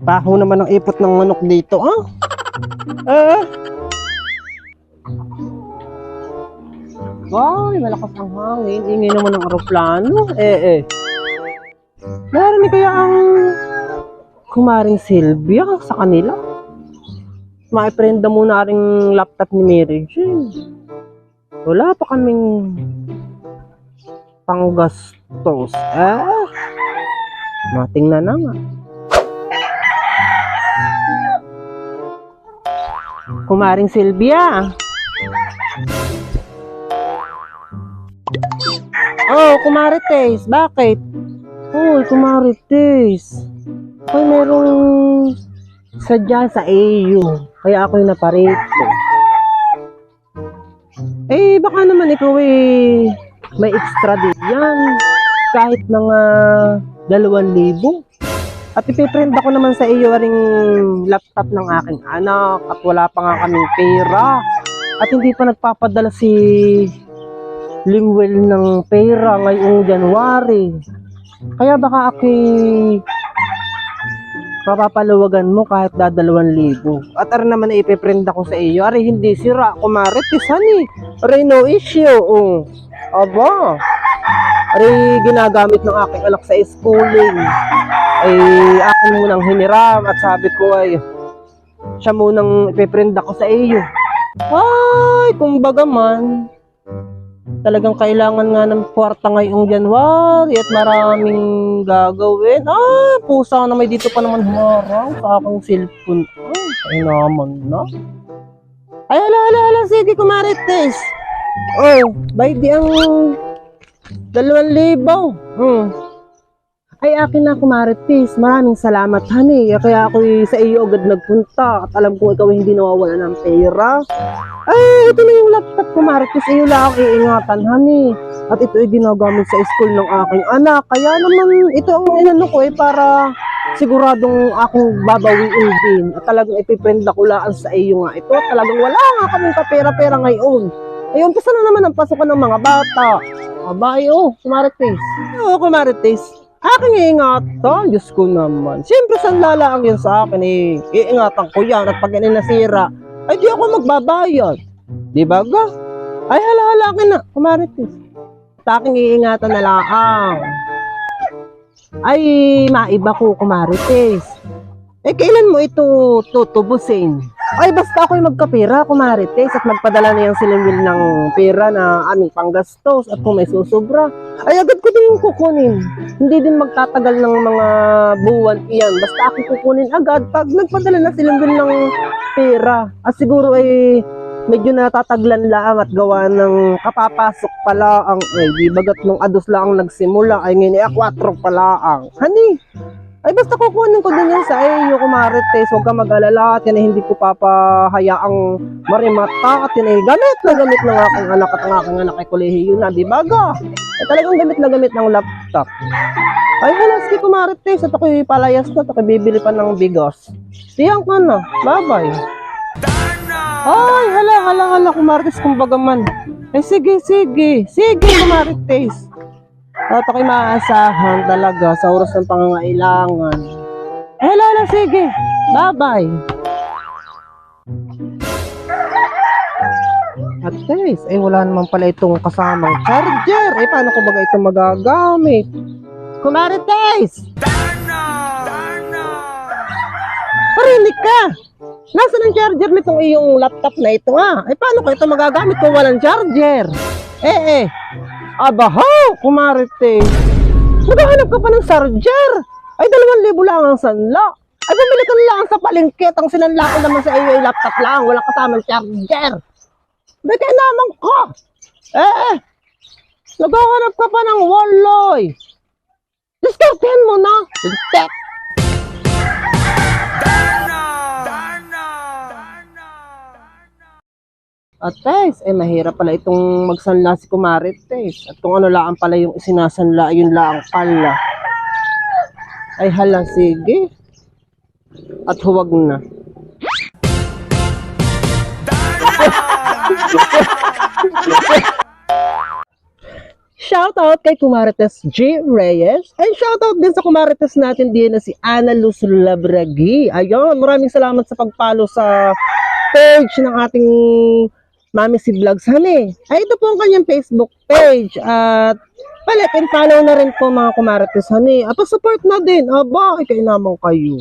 Baho naman ang ipot ng manok dito, ah. Eh. Ay, malakas ang hangin. Ingay naman ng aeroplano. Eh, eh. Narinig kaya ang kumaring Sylvia sa kanila? Maiprenda muna ring laptop ni Mary Jane. Wala pa kaming panggastos. Eh, matingnan na nga. Kumaring Sylvia. Oh, kumarites. Bakit? Uy, kumarites. Ay, merong sadya sa iyo. Kaya ako'y naparito. Eh, baka naman ikaw eh, may extra din yan. Kahit mga dalawang libo. At ipiprint ako naman sa iyo ring laptop ng aking anak at wala pa nga kaming pera. At hindi pa nagpapadala si Limwell ng pera ngayong January. Kaya baka ako'y papapalawagan mo kahit dadalawan libo. At ar naman na ipiprint ako sa iyo. Ari hindi sira. Kumare, tisani. Ari no issue. Oh. Aba. Ari ginagamit ng aking anak sa schooling. Ay akin munang hiniram at sabi ko ay siya munang ipiprint ako sa iyo. Ay, kumbaga man, talagang kailangan nga ng kwarta ngayong January at maraming gagawin. Ah, pusa na may dito pa naman humarang sa aking cellphone. Ay, ay naman na. Ay, hala, hala, hala, sige, kumarites. Oh, di ang dalawang libaw. Hmm. Ay, akin na kumarites. Maraming salamat, honey. Kaya ako sa iyo agad nagpunta. At alam ko ikaw hindi nawawala ng pera. Ay, ito na yung laptop ko, Marites. Iyo lang ang iingatan, honey. At ito ay ginagamit sa school ng aking anak. Kaya naman, ito ang inano ko eh, para siguradong akong babawiin din. At talagang ipiprint ko laan sa iyo nga ito. At talagang wala nga kaming kapera-pera ngayon. Ayun, kasi na naman ang pasukan ng mga bata. Abay, oh, Kumarites. Oo, Kumarites. Aking iingatan, Diyos ko naman. Siyempre, sanlala ang yan sa akin eh. Iingatan ko yan at pag yan nasira, ay di ako magbabayad. Di ba ga? Ay hala hala akin na, kumaritis. Sa aking iingatan na lang. Ay, maiba ko kumaritis. Eh, kailan mo ito tutubusin? Ay, basta ako'y magkapira, kumarites, at magpadala na yung silimil ng pera na aming panggastos at kung may susubra, ay agad ko din kukunin. Hindi din magtatagal ng mga buwan iyan. Basta ako kukunin agad pag nagpadala na silimil ng pera. At siguro ay medyo natataglan lang at gawa ng kapapasok pala ang ay di bagat nung ados lang ang nagsimula ay ngayon ay 4 pala ang. Hani, ay basta kukunin ko din yan sa iyo, kumarites. Huwag ka mag-alala at yan hindi ko papahayaang marimata at yan ay gamit na gamit ng aking anak at ang aking anak ay kolehiyo na, di ba? Ay talagang gamit na gamit ng laptop. Ay halaski kumarites at ako'y palayas na at ako'y bibili pa ng bigas. Diyan ka na, bye-bye. Ay, hala, hala, hala, kumarites kumbaga man. Ay, sige, sige, sige, kumarites. At ako'y maaasahan talaga sa oras ng pangangailangan. Eh, hala, hala, sige. Bye-bye. At guys, eh wala naman pala itong kasamang charger. Eh, paano ko baga ito magagamit? Kumarites! Parinig ka! Nasaan ang charger nitong iyong laptop na ito nga? Eh, paano ko ito magagamit kung walang charger? Eh, eh. Abaho, kumarite. Naghahanap ka pa ng charger. Ay, dalawang libo lang ang sanla. Ay, bumili ka lang sa palengket. Ang sinanla ko naman sa iyo ay laptop lang. Walang kasamang charger. Bigay naman ko. Eh, eh. Naghahanap ka pa ng walloy. Diskartehan mo na. Tek. At guys, eh mahirap pala itong magsanla si Kumarites. At kung ano lang pala yung isinasanla, yun lang pala. Ay hala, sige. At huwag na. Shoutout kay Kumarites G. Reyes. And shoutout din sa Kumarites natin din na si Ana Luz Labragi. Ayun, maraming salamat sa pagpalo sa page ng ating Mami si Vlogs Honey. Ay, ito po ang kanyang Facebook page. At palit and follow na rin po mga Kumarites Honey. At support na din. Aba, ikay naman kayo.